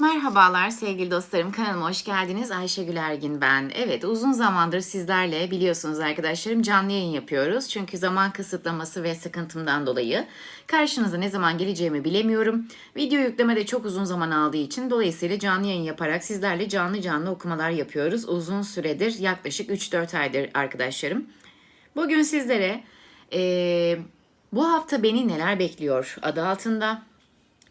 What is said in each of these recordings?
Merhabalar sevgili dostlarım kanalıma hoş geldiniz. Ayşegül Ergin ben. Evet uzun zamandır sizlerle biliyorsunuz arkadaşlarım canlı yayın yapıyoruz. Çünkü zaman kısıtlaması ve sıkıntımdan dolayı karşınıza ne zaman geleceğimi bilemiyorum. Video yükleme de çok uzun zaman aldığı için dolayısıyla canlı yayın yaparak sizlerle canlı canlı okumalar yapıyoruz. Uzun süredir yaklaşık 3-4 aydır arkadaşlarım. Bugün sizlere eee, bu hafta beni neler bekliyor adı altında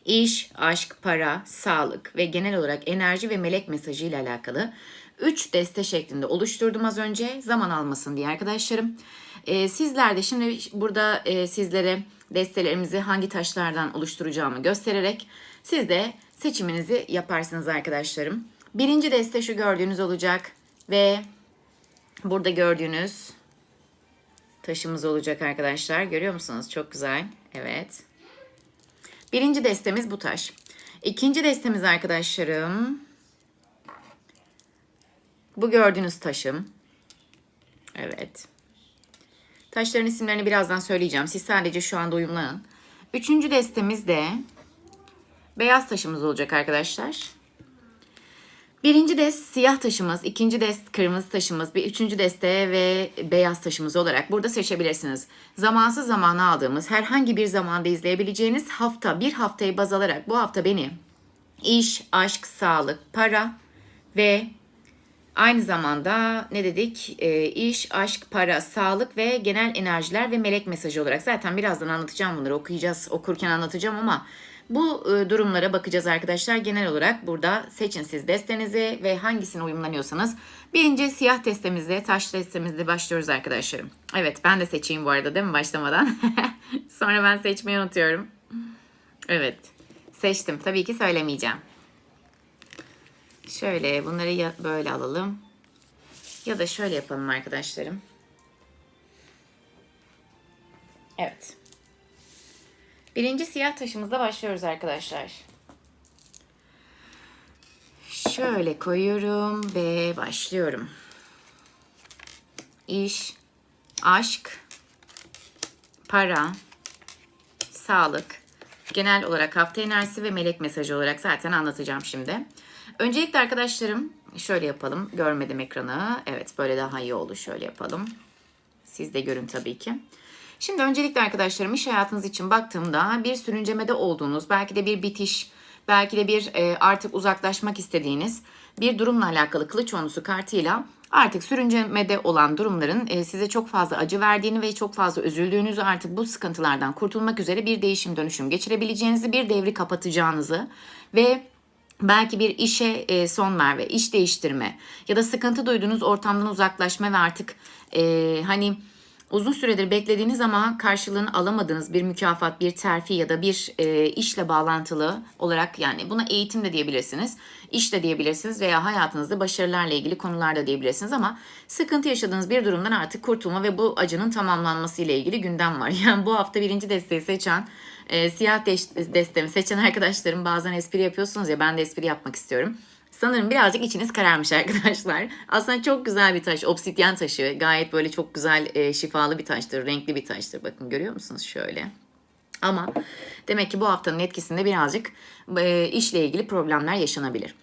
İş, aşk, para, sağlık ve genel olarak enerji ve melek mesajı ile alakalı 3 deste şeklinde oluşturdum az önce zaman almasın diye arkadaşlarım. Ee, sizler de şimdi burada e, sizlere destelerimizi hangi taşlardan oluşturacağımı göstererek siz de seçiminizi yaparsınız arkadaşlarım. Birinci deste şu gördüğünüz olacak ve burada gördüğünüz taşımız olacak arkadaşlar. Görüyor musunuz? Çok güzel. Evet. Birinci destemiz bu taş. İkinci destemiz arkadaşlarım. Bu gördüğünüz taşım. Evet. Taşların isimlerini birazdan söyleyeceğim. Siz sadece şu anda uyumlanın. Üçüncü destemiz de beyaz taşımız olacak arkadaşlar. Birinci dest siyah taşımız, ikinci dest kırmızı taşımız, bir üçüncü deste ve beyaz taşımız olarak burada seçebilirsiniz. Zamansız zamana aldığımız herhangi bir zamanda izleyebileceğiniz hafta, bir haftayı baz alarak bu hafta beni iş, aşk, sağlık, para ve aynı zamanda ne dedik? E, iş, aşk, para, sağlık ve genel enerjiler ve melek mesajı olarak. Zaten birazdan anlatacağım bunları okuyacağız, okurken anlatacağım ama bu e, durumlara bakacağız arkadaşlar. Genel olarak burada seçin siz destenizi ve hangisine uyumlanıyorsanız. Birinci siyah destemizle, taş destemizle başlıyoruz arkadaşlarım. Evet ben de seçeyim bu arada değil mi başlamadan? Sonra ben seçmeyi unutuyorum. Evet seçtim. Tabii ki söylemeyeceğim. Şöyle bunları ya böyle alalım. Ya da şöyle yapalım arkadaşlarım. Evet. Birinci siyah taşımızla başlıyoruz arkadaşlar. Şöyle koyuyorum ve başlıyorum. İş, aşk, para, sağlık, genel olarak hafta enerjisi ve melek mesajı olarak zaten anlatacağım şimdi. Öncelikle arkadaşlarım şöyle yapalım. Görmedim ekranı. Evet böyle daha iyi oldu. Şöyle yapalım. Siz de görün tabii ki. Şimdi öncelikle arkadaşlarım iş hayatınız için baktığımda bir sürüncemede olduğunuz, belki de bir bitiş, belki de bir e, artık uzaklaşmak istediğiniz bir durumla alakalı kılıç onusu kartıyla artık sürüncemede olan durumların e, size çok fazla acı verdiğini ve çok fazla üzüldüğünüzü artık bu sıkıntılardan kurtulmak üzere bir değişim dönüşüm geçirebileceğinizi, bir devri kapatacağınızı ve belki bir işe e, son verme, iş değiştirme ya da sıkıntı duyduğunuz ortamdan uzaklaşma ve artık e, hani uzun süredir beklediğiniz ama karşılığını alamadığınız bir mükafat, bir terfi ya da bir e, işle bağlantılı olarak yani buna eğitim de diyebilirsiniz, iş de diyebilirsiniz veya hayatınızda başarılarla ilgili konularda diyebilirsiniz ama sıkıntı yaşadığınız bir durumdan artık kurtulma ve bu acının tamamlanması ile ilgili gündem var. Yani bu hafta birinci desteği seçen, e, siyah destemi seçen arkadaşlarım bazen espri yapıyorsunuz ya ben de espri yapmak istiyorum. Sanırım birazcık içiniz kararmış arkadaşlar. Aslında çok güzel bir taş. Obsidyen taşı. Gayet böyle çok güzel e, şifalı bir taştır. Renkli bir taştır. Bakın görüyor musunuz şöyle. Ama demek ki bu haftanın etkisinde birazcık e, işle ilgili problemler yaşanabilir.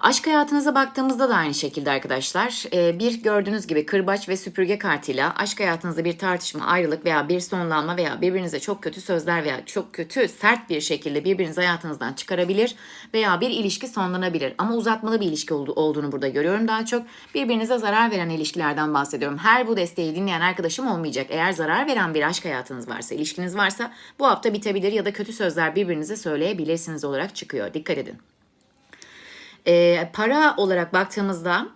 Aşk hayatınıza baktığımızda da aynı şekilde arkadaşlar. E, bir gördüğünüz gibi kırbaç ve süpürge kartıyla aşk hayatınızda bir tartışma, ayrılık veya bir sonlanma veya birbirinize çok kötü sözler veya çok kötü sert bir şekilde birbirinizi hayatınızdan çıkarabilir veya bir ilişki sonlanabilir. Ama uzatmalı bir ilişki olduğunu burada görüyorum daha çok. Birbirinize zarar veren ilişkilerden bahsediyorum. Her bu desteği dinleyen arkadaşım olmayacak. Eğer zarar veren bir aşk hayatınız varsa, ilişkiniz varsa bu hafta bitebilir ya da kötü sözler birbirinize söyleyebilirsiniz olarak çıkıyor. Dikkat edin. E, para olarak baktığımızda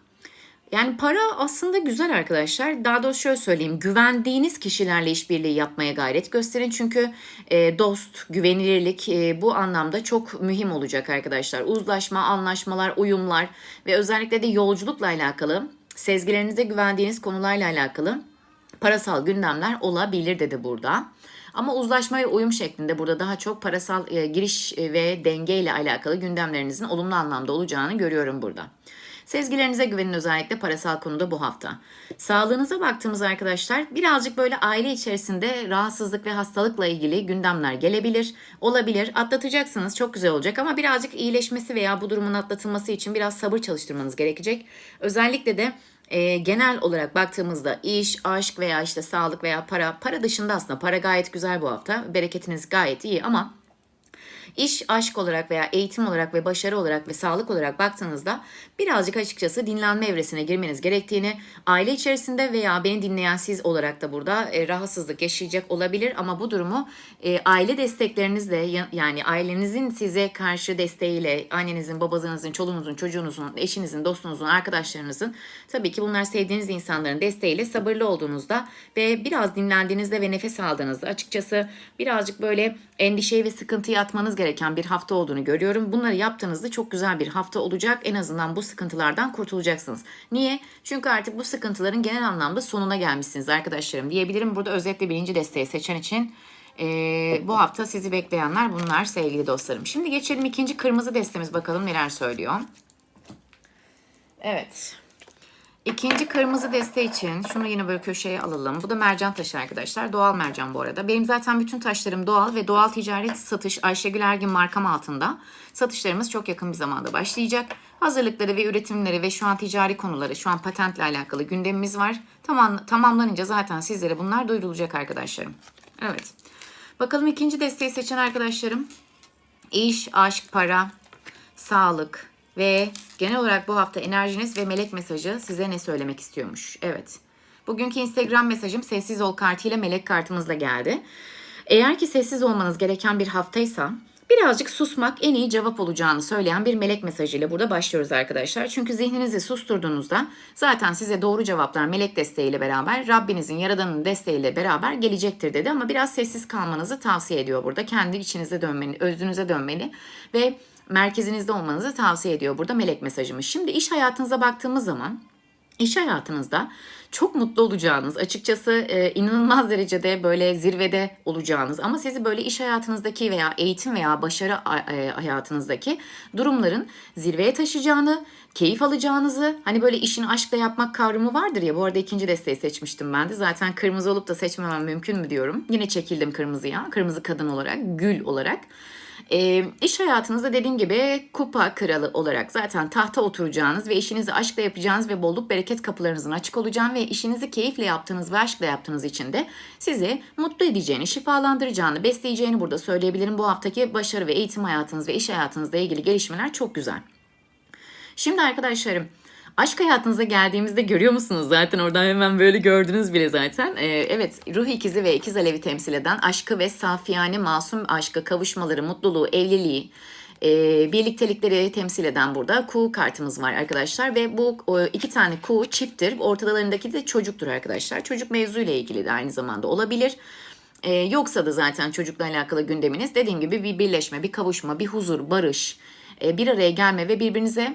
yani para aslında güzel arkadaşlar. Daha doğrusu şöyle söyleyeyim. Güvendiğiniz kişilerle işbirliği yapmaya gayret gösterin. Çünkü e, dost, güvenilirlik e, bu anlamda çok mühim olacak arkadaşlar. Uzlaşma, anlaşmalar, uyumlar ve özellikle de yolculukla alakalı, sezgilerinize güvendiğiniz konularla alakalı parasal gündemler olabilir dedi burada. Ama uzlaşma ve uyum şeklinde burada daha çok parasal e, giriş e, ve denge ile alakalı gündemlerinizin olumlu anlamda olacağını görüyorum burada. Sezgilerinize güvenin özellikle parasal konuda bu hafta. Sağlığınıza baktığımız arkadaşlar birazcık böyle aile içerisinde rahatsızlık ve hastalıkla ilgili gündemler gelebilir, olabilir. Atlatacaksınız çok güzel olacak ama birazcık iyileşmesi veya bu durumun atlatılması için biraz sabır çalıştırmanız gerekecek. Özellikle de e, genel olarak baktığımızda iş, aşk veya işte sağlık veya para, para dışında aslında para gayet güzel bu hafta. Bereketiniz gayet iyi ama İş, aşk olarak veya eğitim olarak ve başarı olarak ve sağlık olarak baktığınızda birazcık açıkçası dinlenme evresine girmeniz gerektiğini, aile içerisinde veya beni dinleyen siz olarak da burada e, rahatsızlık yaşayacak olabilir. Ama bu durumu e, aile desteklerinizle ya- yani ailenizin size karşı desteğiyle, annenizin, babanızın, çoluğunuzun, çocuğunuzun, eşinizin, dostunuzun, arkadaşlarınızın tabii ki bunlar sevdiğiniz insanların desteğiyle sabırlı olduğunuzda ve biraz dinlendiğinizde ve nefes aldığınızda açıkçası birazcık böyle endişeyi ve sıkıntıyı atmanız gereken bir hafta olduğunu görüyorum. Bunları yaptığınızda çok güzel bir hafta olacak. En azından bu sıkıntılardan kurtulacaksınız. Niye? Çünkü artık bu sıkıntıların genel anlamda sonuna gelmişsiniz arkadaşlarım diyebilirim. Burada özetle birinci desteği seçen için eee, bu hafta sizi bekleyenler bunlar sevgili dostlarım. Şimdi geçelim ikinci kırmızı destemiz bakalım neler söylüyor. Evet. İkinci kırmızı deste için şunu yine böyle köşeye alalım. Bu da mercan taşı arkadaşlar. Doğal mercan bu arada. Benim zaten bütün taşlarım doğal ve doğal ticaret satış Ayşegül Ergin markam altında. Satışlarımız çok yakın bir zamanda başlayacak. Hazırlıkları ve üretimleri ve şu an ticari konuları, şu an patentle alakalı gündemimiz var. Tamam, tamamlanınca zaten sizlere bunlar duyurulacak arkadaşlarım. Evet. Bakalım ikinci desteği seçen arkadaşlarım. İş, aşk, para, sağlık ve genel olarak bu hafta enerjiniz ve melek mesajı size ne söylemek istiyormuş? Evet. Bugünkü Instagram mesajım sessiz ol kartıyla melek kartımızla geldi. Eğer ki sessiz olmanız gereken bir haftaysa birazcık susmak en iyi cevap olacağını söyleyen bir melek mesajıyla burada başlıyoruz arkadaşlar. Çünkü zihninizi susturduğunuzda zaten size doğru cevaplar melek desteğiyle beraber Rabbinizin yaradanın desteğiyle beraber gelecektir dedi ama biraz sessiz kalmanızı tavsiye ediyor burada. Kendi içinize dönmeni, özünüze dönmeni ve merkezinizde olmanızı tavsiye ediyor burada melek mesajımız. Şimdi iş hayatınıza baktığımız zaman İş hayatınızda çok mutlu olacağınız, açıkçası e, inanılmaz derecede böyle zirvede olacağınız ama sizi böyle iş hayatınızdaki veya eğitim veya başarı e, hayatınızdaki durumların zirveye taşıyacağını, keyif alacağınızı, hani böyle işini aşkla yapmak kavramı vardır ya. Bu arada ikinci desteği seçmiştim ben de. Zaten kırmızı olup da seçmemem mümkün mü diyorum. Yine çekildim kırmızıya. Kırmızı kadın olarak, gül olarak. E, iş hayatınızda dediğim gibi kupa kralı olarak zaten tahta oturacağınız ve işinizi aşkla yapacağınız ve bolluk bereket kapılarınızın açık olacağını ve işinizi keyifle yaptığınız ve aşkla yaptığınız için de sizi mutlu edeceğini, şifalandıracağını, besleyeceğini burada söyleyebilirim. Bu haftaki başarı ve eğitim hayatınız ve iş hayatınızla ilgili gelişmeler çok güzel. Şimdi arkadaşlarım aşk hayatınıza geldiğimizde görüyor musunuz? Zaten oradan hemen böyle gördünüz bile zaten. Ee, evet ruh ikizi ve ikiz alevi temsil eden aşkı ve safiyane masum aşkı, kavuşmaları, mutluluğu, evliliği, e, birliktelikleri temsil eden burada ku kartımız var arkadaşlar. Ve bu e, iki tane ku çifttir. Ortalarındaki de çocuktur arkadaşlar. Çocuk mevzuyla ilgili de aynı zamanda olabilir. Ee, yoksa da zaten çocukla alakalı gündeminiz dediğim gibi bir birleşme, bir kavuşma, bir huzur, barış, e, bir araya gelme ve birbirinize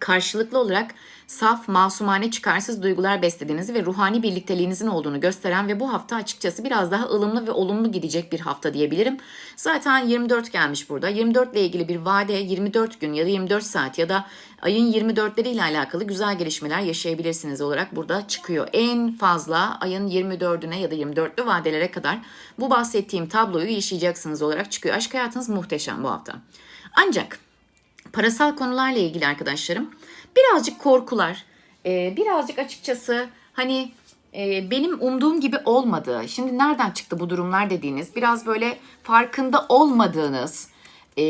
karşılıklı olarak saf, masumane, çıkarsız duygular beslediğinizi ve ruhani birlikteliğinizin olduğunu gösteren ve bu hafta açıkçası biraz daha ılımlı ve olumlu gidecek bir hafta diyebilirim. Zaten 24 gelmiş burada. 24 ile ilgili bir vade 24 gün ya da 24 saat ya da ayın 24'leri ile alakalı güzel gelişmeler yaşayabilirsiniz olarak burada çıkıyor. En fazla ayın 24'üne ya da 24'lü vadelere kadar bu bahsettiğim tabloyu yaşayacaksınız olarak çıkıyor. Aşk hayatınız muhteşem bu hafta. Ancak parasal konularla ilgili arkadaşlarım birazcık korkular, e, birazcık açıkçası hani e, benim umduğum gibi olmadı. Şimdi nereden çıktı bu durumlar dediğiniz biraz böyle farkında olmadığınız e,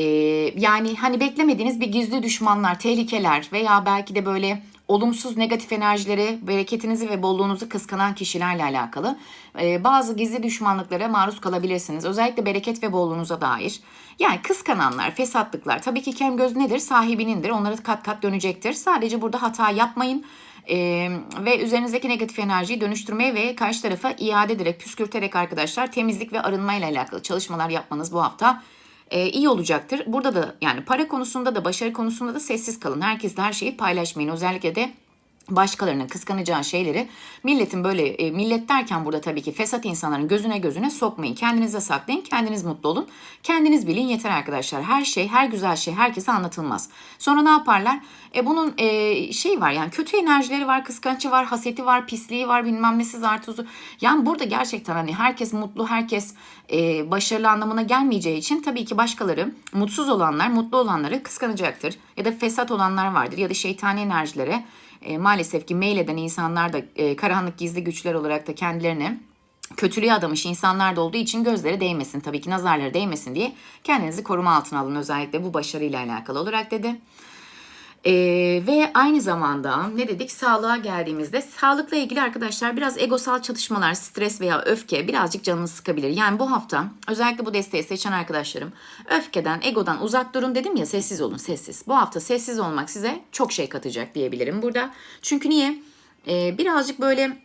yani hani beklemediğiniz bir gizli düşmanlar, tehlikeler veya belki de böyle olumsuz negatif enerjileri, bereketinizi ve bolluğunuzu kıskanan kişilerle alakalı e, bazı gizli düşmanlıklara maruz kalabilirsiniz. Özellikle bereket ve bolluğunuza dair. Yani kıskananlar, fesatlıklar tabii ki kem göz nedir? Sahibinindir. Onlara kat kat dönecektir. Sadece burada hata yapmayın. Ee, ve üzerinizdeki negatif enerjiyi dönüştürmeye ve karşı tarafa iade ederek, püskürterek arkadaşlar temizlik ve arınma ile alakalı çalışmalar yapmanız bu hafta e, iyi olacaktır. Burada da yani para konusunda da başarı konusunda da sessiz kalın. Herkesle her şeyi paylaşmayın. Özellikle de başkalarının kıskanacağı şeyleri milletin böyle e, millet derken burada tabii ki fesat insanların gözüne gözüne sokmayın. Kendinize saklayın. Kendiniz mutlu olun. Kendiniz bilin yeter arkadaşlar. Her şey, her güzel şey herkese anlatılmaz. Sonra ne yaparlar? E bunun e, şey var yani kötü enerjileri var, kıskançı var, haseti var, pisliği var, bilmem nesi zartuzu. Yani burada gerçekten hani herkes mutlu, herkes e, başarılı anlamına gelmeyeceği için tabii ki başkaları mutsuz olanlar, mutlu olanları kıskanacaktır. Ya da fesat olanlar vardır ya da şeytani enerjilere e, maalesef ki meyleden insanlar da e, karanlık gizli güçler olarak da kendilerini kötülüğe adamış insanlar da olduğu için gözleri değmesin. Tabii ki nazarları değmesin diye kendinizi koruma altına alın özellikle bu başarıyla alakalı olarak dedi. Ee, ve aynı zamanda ne dedik sağlığa geldiğimizde sağlıkla ilgili arkadaşlar biraz egosal çatışmalar, stres veya öfke birazcık canını sıkabilir. Yani bu hafta özellikle bu desteği seçen arkadaşlarım öfkeden, egodan uzak durun dedim ya sessiz olun sessiz. Bu hafta sessiz olmak size çok şey katacak diyebilirim burada. Çünkü niye? Ee, birazcık böyle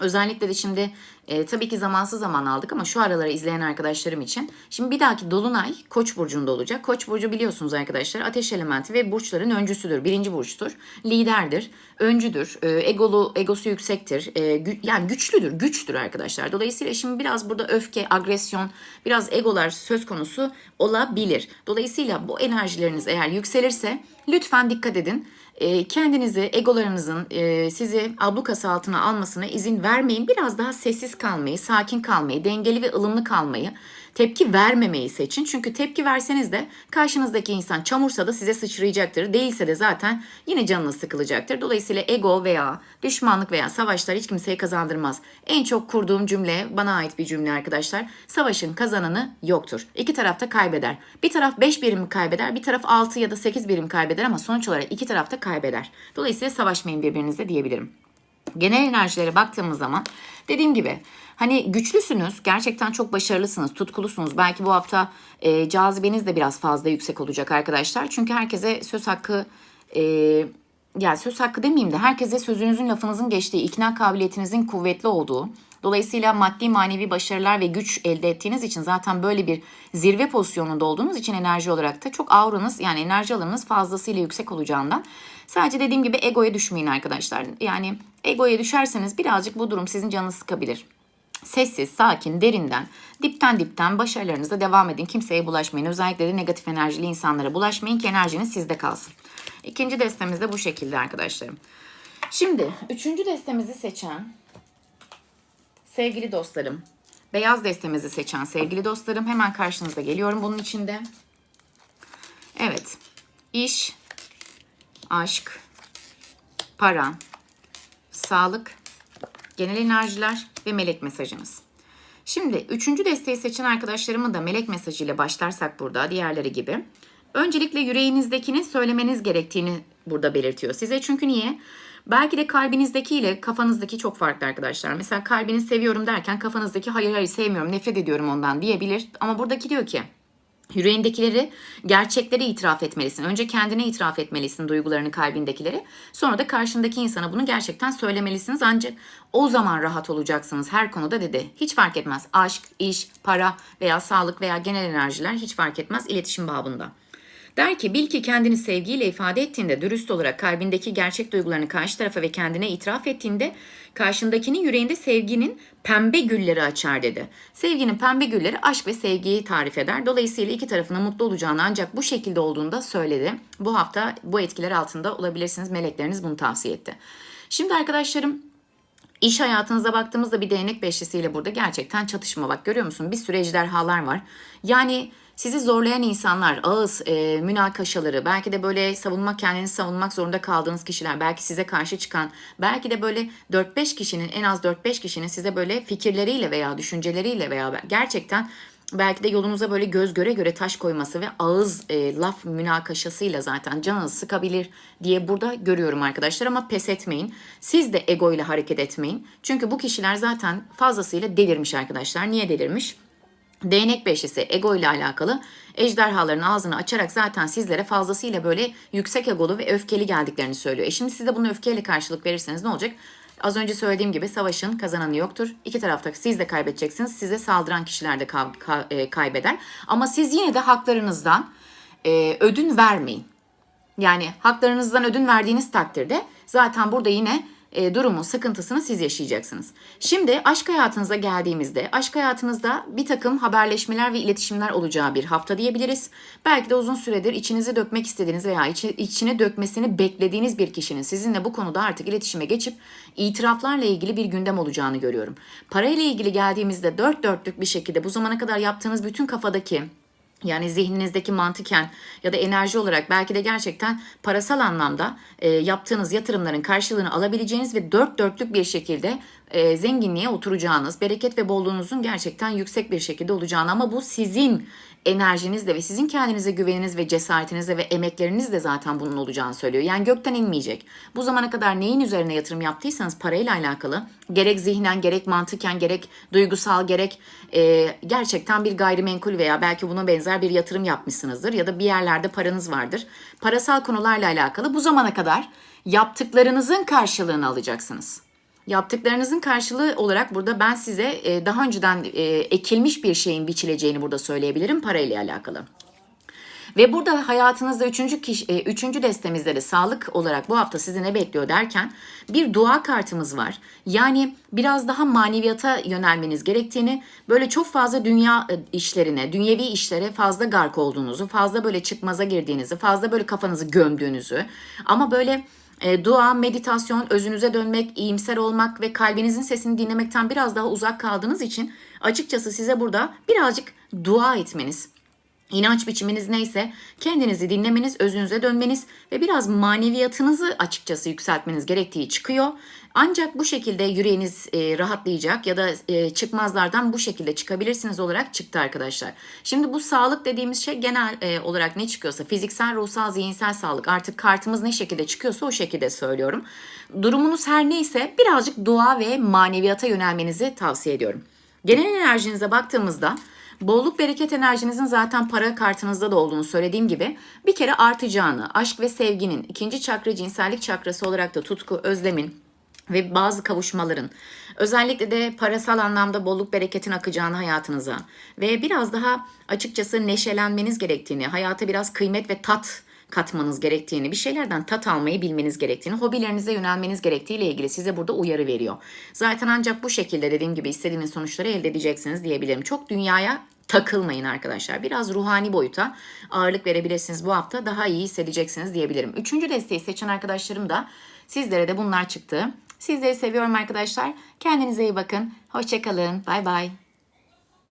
Özellikle de şimdi e, tabii ki zamansız zaman aldık ama şu araları izleyen arkadaşlarım için. Şimdi bir dahaki Dolunay Koç burcunda olacak. Koç burcu biliyorsunuz arkadaşlar ateş elementi ve burçların öncüsüdür. Birinci burçtur. Liderdir. Öncüdür. E, egolu, egosu yüksektir. E, gü- yani güçlüdür. Güçtür arkadaşlar. Dolayısıyla şimdi biraz burada öfke, agresyon, biraz egolar söz konusu olabilir. Dolayısıyla bu enerjileriniz eğer yükselirse lütfen dikkat edin. E, kendinizi, egolarınızın e, sizi ablukası altına almasına izin vermeyin. Biraz daha sessiz kalmayı, sakin kalmayı, dengeli ve ılımlı kalmayı, tepki vermemeyi seçin. Çünkü tepki verseniz de karşınızdaki insan çamursa da size sıçrayacaktır. Değilse de zaten yine canınız sıkılacaktır. Dolayısıyla ego veya düşmanlık veya savaşlar hiç kimseye kazandırmaz. En çok kurduğum cümle bana ait bir cümle arkadaşlar. Savaşın kazananı yoktur. İki taraf da kaybeder. Bir taraf 5 birim kaybeder, bir taraf 6 ya da 8 birim kaybeder ama sonuç olarak iki taraf da kaybeder. Dolayısıyla savaşmayın birbirinizle diyebilirim. Genel enerjilere baktığımız zaman dediğim gibi hani güçlüsünüz, gerçekten çok başarılısınız, tutkulusunuz. Belki bu hafta e, cazibeniz de biraz fazla yüksek olacak arkadaşlar. Çünkü herkese söz hakkı e, yani söz hakkı demeyeyim de herkese sözünüzün lafınızın geçtiği, ikna kabiliyetinizin kuvvetli olduğu, dolayısıyla maddi manevi başarılar ve güç elde ettiğiniz için zaten böyle bir zirve pozisyonunda olduğunuz için enerji olarak da çok auranız yani enerji alanınız fazlasıyla yüksek olacağından sadece dediğim gibi egoya düşmeyin arkadaşlar. Yani egoya düşerseniz birazcık bu durum sizin canınızı sıkabilir. Sessiz, sakin, derinden, dipten dipten başarılarınıza devam edin. Kimseye bulaşmayın. Özellikle de negatif enerjili insanlara bulaşmayın ki enerjiniz sizde kalsın. İkinci destemiz de bu şekilde arkadaşlarım. Şimdi üçüncü destemizi seçen sevgili dostlarım, beyaz destemizi seçen sevgili dostlarım hemen karşınızda geliyorum bunun içinde. Evet, iş, aşk, para, sağlık, genel enerjiler ve melek mesajınız. Şimdi üçüncü desteği seçen arkadaşlarımın da melek mesajıyla başlarsak burada diğerleri gibi. Öncelikle yüreğinizdekini söylemeniz gerektiğini burada belirtiyor size. Çünkü niye? Belki de kalbinizdeki ile kafanızdaki çok farklı arkadaşlar. Mesela kalbiniz seviyorum derken kafanızdaki hayır hayır sevmiyorum nefret ediyorum ondan diyebilir. Ama buradaki diyor ki Yüreğindekileri, gerçekleri itiraf etmelisin. Önce kendine itiraf etmelisin duygularını, kalbindekileri. Sonra da karşındaki insana bunu gerçekten söylemelisiniz. Ancak o zaman rahat olacaksınız her konuda dedi. Hiç fark etmez. Aşk, iş, para veya sağlık veya genel enerjiler hiç fark etmez iletişim babında. Der ki bil ki kendini sevgiyle ifade ettiğinde, dürüst olarak kalbindeki gerçek duygularını karşı tarafa ve kendine itiraf ettiğinde karşındakinin yüreğinde sevginin pembe gülleri açar dedi. Sevginin pembe gülleri aşk ve sevgiyi tarif eder. Dolayısıyla iki tarafının mutlu olacağını ancak bu şekilde olduğunda söyledi. Bu hafta bu etkiler altında olabilirsiniz. Melekleriniz bunu tavsiye etti. Şimdi arkadaşlarım İş hayatınıza baktığımızda bir değnek beşlisiyle burada gerçekten çatışma. Bak görüyor musun? Bir sürü ejderhalar var. Yani sizi zorlayan insanlar, ağız, e, münakaşaları, belki de böyle savunmak, kendinizi savunmak zorunda kaldığınız kişiler, belki size karşı çıkan, belki de böyle 4-5 kişinin, en az 4-5 kişinin size böyle fikirleriyle veya düşünceleriyle veya gerçekten belki de yolunuza böyle göz göre göre taş koyması ve ağız e, laf münakaşasıyla zaten canınızı sıkabilir diye burada görüyorum arkadaşlar ama pes etmeyin. Siz de ego ile hareket etmeyin. Çünkü bu kişiler zaten fazlasıyla delirmiş arkadaşlar. Niye delirmiş? Değnek beşlisi ego ile alakalı ejderhaların ağzını açarak zaten sizlere fazlasıyla böyle yüksek egolu ve öfkeli geldiklerini söylüyor. E şimdi siz de bunu öfkeyle karşılık verirseniz ne olacak? Az önce söylediğim gibi savaşın kazananı yoktur. İki tarafta siz de kaybedeceksiniz. Size saldıran kişiler de e, kaybeder. Ama siz yine de haklarınızdan e, ödün vermeyin. Yani haklarınızdan ödün verdiğiniz takdirde zaten burada yine e, durumun sıkıntısını siz yaşayacaksınız. Şimdi aşk hayatınıza geldiğimizde aşk hayatınızda bir takım haberleşmeler ve iletişimler olacağı bir hafta diyebiliriz. Belki de uzun süredir içinizi dökmek istediğiniz veya içi, içine dökmesini beklediğiniz bir kişinin sizinle bu konuda artık iletişime geçip itiraflarla ilgili bir gündem olacağını görüyorum. Parayla ilgili geldiğimizde dört dörtlük bir şekilde bu zamana kadar yaptığınız bütün kafadaki yani zihninizdeki mantıken ya da enerji olarak belki de gerçekten parasal anlamda e, yaptığınız yatırımların karşılığını alabileceğiniz ve dört dörtlük bir şekilde e, zenginliğe oturacağınız, bereket ve bolluğunuzun gerçekten yüksek bir şekilde olacağını ama bu sizin enerjinizle ve sizin kendinize güveniniz ve cesaretinizle ve emeklerinizle zaten bunun olacağını söylüyor. Yani gökten inmeyecek. Bu zamana kadar neyin üzerine yatırım yaptıysanız parayla alakalı gerek zihnen gerek mantıken gerek duygusal gerek e, gerçekten bir gayrimenkul veya belki buna benzer bir yatırım yapmışsınızdır ya da bir yerlerde paranız vardır. Parasal konularla alakalı bu zamana kadar yaptıklarınızın karşılığını alacaksınız. Yaptıklarınızın karşılığı olarak burada ben size e, daha önceden e, ekilmiş bir şeyin biçileceğini burada söyleyebilirim parayla alakalı. Ve burada hayatınızda üçüncü, kişi, e, üçüncü destemizde de sağlık olarak bu hafta sizi ne bekliyor derken bir dua kartımız var. Yani biraz daha maneviyata yönelmeniz gerektiğini, böyle çok fazla dünya işlerine, dünyevi işlere fazla gark olduğunuzu, fazla böyle çıkmaza girdiğinizi, fazla böyle kafanızı gömdüğünüzü ama böyle e, dua, meditasyon, özünüze dönmek, iyimser olmak ve kalbinizin sesini dinlemekten biraz daha uzak kaldığınız için açıkçası size burada birazcık dua etmeniz, İnanç biçiminiz neyse kendinizi dinlemeniz, özünüze dönmeniz ve biraz maneviyatınızı açıkçası yükseltmeniz gerektiği çıkıyor. Ancak bu şekilde yüreğiniz e, rahatlayacak ya da e, çıkmazlardan bu şekilde çıkabilirsiniz olarak çıktı arkadaşlar. Şimdi bu sağlık dediğimiz şey genel e, olarak ne çıkıyorsa fiziksel, ruhsal, zihinsel sağlık artık kartımız ne şekilde çıkıyorsa o şekilde söylüyorum. Durumunuz her neyse birazcık dua ve maneviyata yönelmenizi tavsiye ediyorum. Genel enerjinize baktığımızda Bolluk bereket enerjinizin zaten para kartınızda da olduğunu söylediğim gibi bir kere artacağını, aşk ve sevginin ikinci çakra cinsellik çakrası olarak da tutku, özlemin ve bazı kavuşmaların özellikle de parasal anlamda bolluk bereketin akacağını hayatınıza ve biraz daha açıkçası neşelenmeniz gerektiğini, hayata biraz kıymet ve tat katmanız gerektiğini, bir şeylerden tat almayı bilmeniz gerektiğini, hobilerinize yönelmeniz gerektiğiyle ilgili size burada uyarı veriyor. Zaten ancak bu şekilde dediğim gibi istediğiniz sonuçları elde edeceksiniz diyebilirim. Çok dünyaya takılmayın arkadaşlar. Biraz ruhani boyuta ağırlık verebilirsiniz bu hafta. Daha iyi hissedeceksiniz diyebilirim. Üçüncü desteği seçen arkadaşlarım da sizlere de bunlar çıktı. Sizleri seviyorum arkadaşlar. Kendinize iyi bakın. Hoşçakalın. Bay bay.